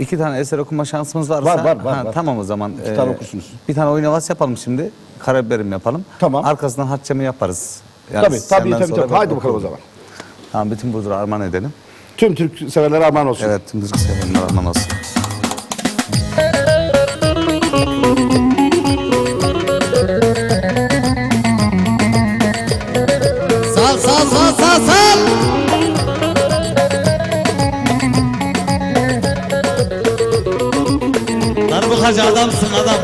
İki tane eser okuma şansımız varsa. Var, var, var, var. Tamam o zaman. İki tane okursunuz. Bir tane oyun havası yapalım şimdi. Karabiberim yapalım. Tamam. Arkasından harçamı yaparız. Yani Tabii tabii tabii. tabii. Haydi bakalım o okurum. zaman. Tamam bütün Burdur'a armağan edelim. Tüm Türk severlere armağan olsun. Evet tüm müzik sevenler armağan olsun. Sal sal sal sal sal. Darbukacı adamsın adam.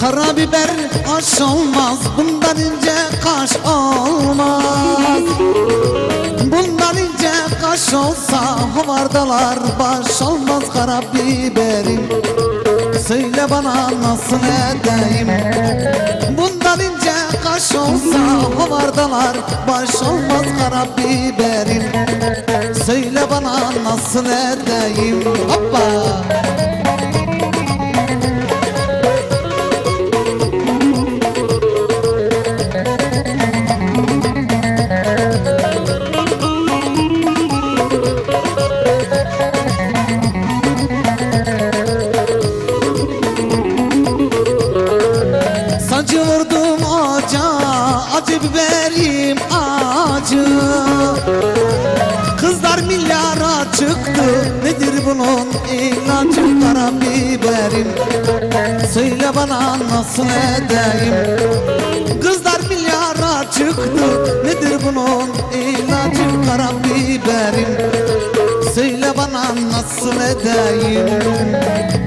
Karabiber aş olmaz, bundan ince kaş olmaz. Bundan ince kaş olsa havardalar baş olmaz karabiberim Söyle bana nasıl edeyim? Bundan ince kaş olsa havardalar baş olmaz karabiberim. Söyle bana nasıl edeyim? Hoppa Kızlar milyara çıktı. Nedir bunun ilacı karabiberim Söyle bana nasıl edeyim? Kızlar milyara çıktı. Nedir bunun ilacı karabiberim Söyle bana nasıl edeyim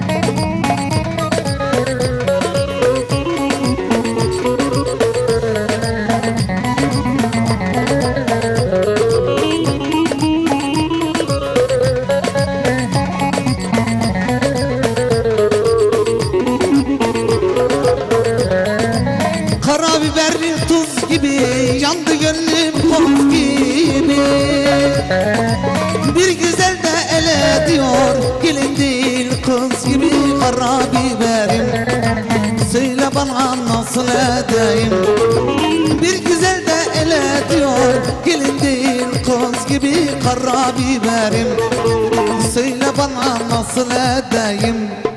yandı gönlüm pop gibi. Bir güzel de ele diyor gelin değil kız gibi karabiberim Söyle bana nasıl edeyim? Bir güzel de ele diyor gelin değil kız gibi karabiberim Söyle bana nasıl edeyim